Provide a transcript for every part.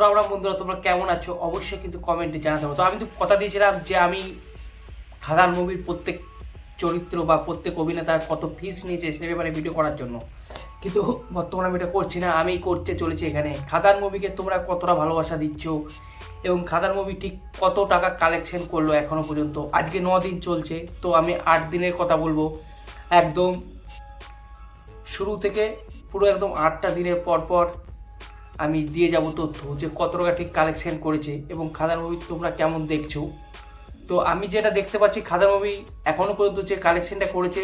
আমরা বন্ধুরা, তোমরা কেমন আছো? অবশ্যই কিন্তু কমেন্টে জানাতে হবে। তো আমি তো কথা দিয়েছিলাম যে আমি খাদান মুভির প্রত্যেক চরিত্র বা প্রত্যেক অভিনেতার কত ফিস নিয়েছে সে ব্যাপারে ভিডিও করার জন্য। কিন্তু বর্তমানে আমি এটা করছি না, আমি করতে চলেছি এখানে। খাদান মুভিকে তোমরা কতটা ভালোবাসা দিচ্ছ এবং খাদান মুভি ঠিক কত টাকা কালেকশন করল এখনও পর্যন্ত? আজকে ন দিন চলছে, তো আমি আট দিনের কথা বলব। একদম শুরু থেকে পুরো একদম আটটা দিনের পর পর আমি দিয়ে যাব তথ্য যে কত টাকা ঠিক কালেকশন করেছে এবং খাদার মুভি তোমরা কেমন দেখছ। তো আমি যেটা দেখতে পাচ্ছি, খাদান মুভি এখনও পর্যন্ত যে কালেকশনটা করেছে,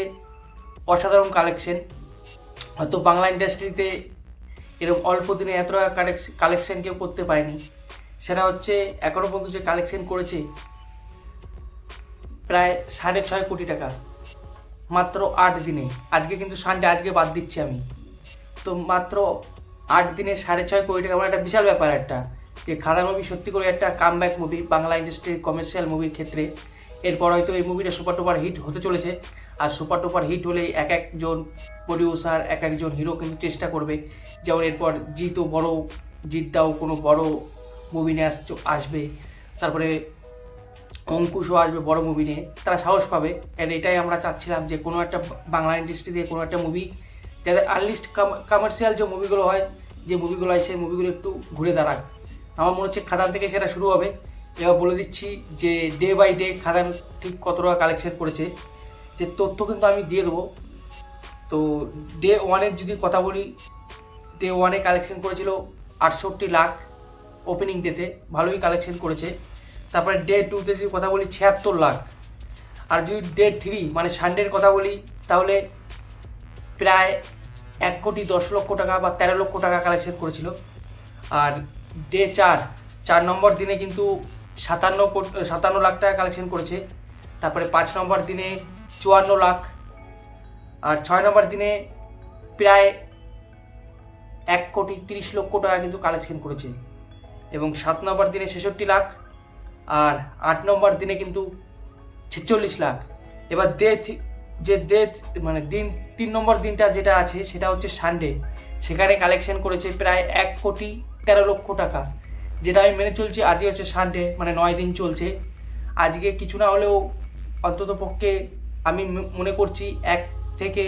অসাধারণ কালেকশন হয়তো বাংলা ইন্ডাস্ট্রিতে এরকম অল্প দিনে এত টাকা কালেকশন কেউ করতে পারেনি। সেটা হচ্ছে এখনও পর্যন্ত যে কালেকশন করেছে, প্রায় সাড়ে ছয় কোটি টাকা। মাত্র আট দিনে। আজকে কিন্তু সানডে আজকে বাদ দিচ্ছি আমি। তো মাত্র আট দিনে সাড়ে ছয় কোটি টাকা মানে একটা বিশাল ব্যাপার একটা। যে খাদা মুভি সত্যি করে একটা কামব্যাক মুভি বাংলা ইন্ডাস্ট্রির কমার্শিয়াল মুভির ক্ষেত্রে। এরপর হয়তো এই মুভিটা সুপার টুপার হিট হতে চলেছে। আর সুপার টুপার হিট হলে এক একজন প্রডিউসার এক একজন হিরো কিন্তু চেষ্টা করবে। যেমন এরপর জিতও বড় জিতদাও কোনো বড় মুভি নিয়ে আসবে। তারপরে অঙ্কুশও আসবে বড় মুভি নিয়ে। তারা সাহস পাবে। আর এটাই আমরা চাচ্ছিলাম যে কোনো একটা বাংলা ইন্ডাস্ট্রি দিয়ে কোনো একটা মুভি যাদের আর্লিস্ট কমার্শিয়াল যে মুভিগুলো হয়, যে মুভিগুলো হয় সেই মুভিগুলো একটু ঘুরে দাঁড়াক। আমার মনে হচ্ছে খাদান থেকে সেটা শুরু হবে। এবার বলে দিচ্ছি যে ডে বাই ডে খাদান ঠিক কত টাকা কালেকশন করেছে। যে তথ্য কিন্তু আমি দিয়ে দেবো। তো ডে ওয়ানের যদি কথা বলি ডে ওয়ানে কালেকশন করেছিল আটষট্টি লাখ ওপেনিং ডেতে ভালোই কালেকশন করেছে। তারপরে ডে টুতে যদি কথা বলি ছিয়াত্তর লাখ। আর যদি ডে থ্রি মানে সানডের কথা বলি, তাহলে প্রায় এক কোটি দশ লক্ষ টাকা বা তেরো লক্ষ টাকা কালেকশন করেছিল। আর ডে চার চার নম্বর দিনে কিন্তু সাতান্ন কোটি, সাতান্ন লাখ টাকা কালেকশন করেছে। তারপরে পাঁচ নম্বর দিনে চুয়ান্ন লাখ। আর ছয় নম্বর দিনে প্রায় এক কোটি তিরিশ লক্ষ টাকা কিন্তু কালেকশন করেছে। এবং সাত নম্বর দিনে ছেষট্টি লাখ। আর আট নম্বর দিনে কিন্তু ছেচল্লিশ লাখ। এবার দে যে ডে মানে দিন, তিন নম্বর দিনটা যেটা আছে, সেটা হচ্ছে সানডে সেখানে কালেকশন করেছে প্রায় এক কোটি তেরো লক্ষ টাকা। যেটা আমি মেনে চলছি, আজকে হচ্ছে সানডে মানে নয় দিন চলছে। আজকে কিছু না হলেও অন্তত পক্ষে আমি মনে করছি এক থেকে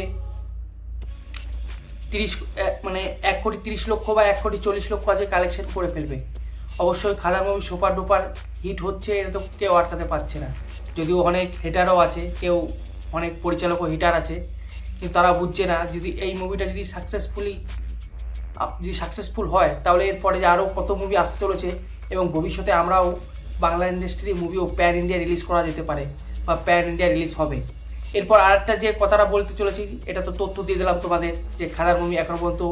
তিরিশ মানে এক কোটি তিরিশ লক্ষ বা এক কোটি চল্লিশ লক্ষ আজকে কালেকশন করে ফেলবে। অবশ্যই খাদার মুভি সুপার ডুপার হিট হচ্ছে, এটা তো কেউ আটকাতে পারছে না। যদিও অনেক হেটারও আছে, কেউ অনেক পরিচালক ও হিটার আছে। কিন্তু তারা বুঝছে না, যদি এই মুভিটা যদি সাকসেসফুলি যদি সাকসেসফুল হয়, তাহলে এরপরে যে আরও কত মুভি আসতে চলেছে এবং ভবিষ্যতে আমরাও বাংলা ইন্ডাস্ট্রি মুভিও প্যান ইন্ডিয়া রিলিজ করা যেতে পারে বা প্যান ইন্ডিয়া রিলিজ হবে। এরপর আরেকটা যে কথাটা বলতে চলেছি, এটা তো তথ্য দিয়ে দিলাম তোমাদের যে খাদার মুভি এখনও পর্যন্ত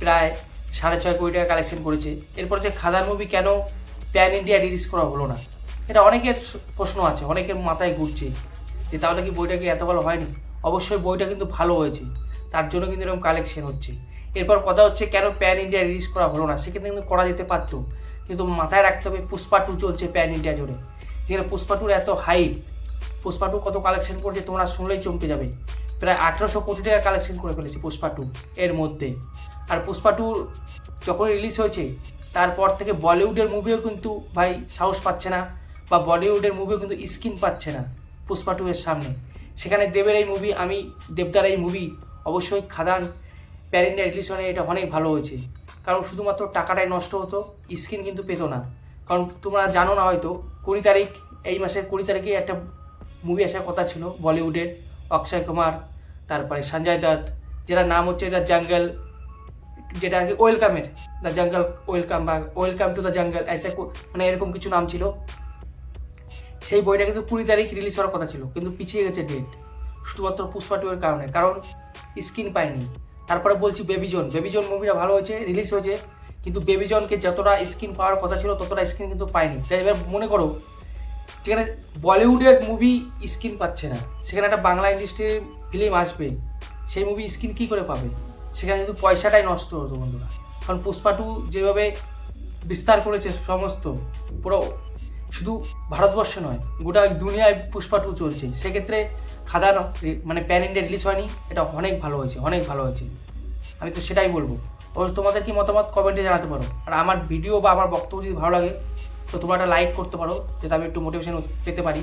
প্রায় সাড়ে ছয় কোটি টাকা কালেকশন করেছে। এরপর যে খাদার মুভি কেন প্যান ইন্ডিয়া রিলিজ করা হলো না? এটা অনেকের প্রশ্ন আছে, অনেকের মাথায় ঘুরছে। যে তাহলে কি বইটা কি এত ভালো হয়নি? অবশ্যই বইটা কিন্তু ভালো হয়েছে। তার জন্য কিন্তু এরকম কালেকশন হচ্ছে। এরপর কথা হচ্ছে কেন প্যান ইন্ডিয়া রিলিজ করা হলো না? সেক্ষেত্রে কিন্তু করা যেতে পারতো। কিন্তু মাথায় রাখতে হবে পুষ্পা টু চলছে প্যান ইন্ডিয়া জুড়ে যেখানে পুষ্পা টুর এত হাইপ পুষ্পা টু কত কালেকশন করছে তোমরা শুনলেই চমকে যাবে। প্রায় আঠেরোশো কোটি টাকা কালেকশন করে ফেলেছে পুষ্পা টু এর মধ্যে। আর পুষ্পা টু যখন রিলিজ হয়েছে, তারপর থেকে বলিউডের মুভিও কিন্তু ভাই সাহস পাচ্ছে না, বা বলিউডের মুভিও কিন্তু স্কিন পাচ্ছে না। পুষ্পা টু এর সামনে। সেখানে দেবের এই মুভি আমি দেবদার এই মুভি অবশ্যই খাদান প্যার ইন্ডিয়া মানে এটা অনেক ভালো হয়েছে। কারণ শুধুমাত্র টাকাটাই নষ্ট হতো স্ক্রিন কিন্তু পেতো না। কারণ তোমরা জানো না হয়তো, কুড়ি তারিখ, এই মাসের কুড়ি তারিখে একটা মুভি আসার কথা ছিল, বলিউডের অক্ষয় কুমার, তারপরে সঞ্জয় দত্ত যেটা নাম হচ্ছে দ্য জঙ্গল, যেটা আর কি ওয়েলকামের, দ্য জঙ্গল ওয়েলকাম বা ওয়েলকাম টু দ্য জঙ্গল, এসে মানে এরকম কিছু নাম ছিল। সেই বইটা কিন্তু কুড়ি তারিখ রিলিজ হওয়ার কথা ছিল, কিন্তু পিছিয়ে গেছে ডেট শুধুমাত্র পুষ্পা টু এর কারণে, কারণ স্ক্রিন পায়নি। তারপরে বলছি বেবিজন বেবিজন মুভিটা ভালো হয়েছে রিলিজ হয়েছে, কিন্তু বেবিজনকে যতটা স্ক্রিন পাওয়ার কথা ছিল, ততটা স্ক্রিন কিন্তু পায়নি। তাই এবার মনে করো, যেখানে বলিউডের মুভি স্ক্রিন পাচ্ছে না, সেখানে একটা বাংলা ইন্ডাস্ট্রির ফিল্ম আসবে, সেই মুভি স্ক্রিন কী করে পাবে? সেখানে কিন্তু পয়সাটাই নষ্ট হতো বন্ধুরা। কারণ পুষ্পা টু যেভাবে বিস্তার করেছে সমস্ত, পুরো শুধু ভারতবর্ষে নয়, গোটা দুনিয়ায় পুষ্পা টু চলছে। সেক্ষেত্রে খাদার মানে প্যান ইন্ডিয়া রিলিজ হয়নি, এটা অনেক ভালো হয়েছে, অনেক ভালো হয়েছে। আমি তো সেটাই বলব। অবশ্য তোমাদের কি মতামত? কমেন্টে জানাতে পারো। আর আমার ভিডিও বা আমার বক্তব্য যদি ভালো লাগে, তো তোমরা একটা লাইক করতে পারো, যাতে আমি একটু মোটিভেশন পেতে পারি।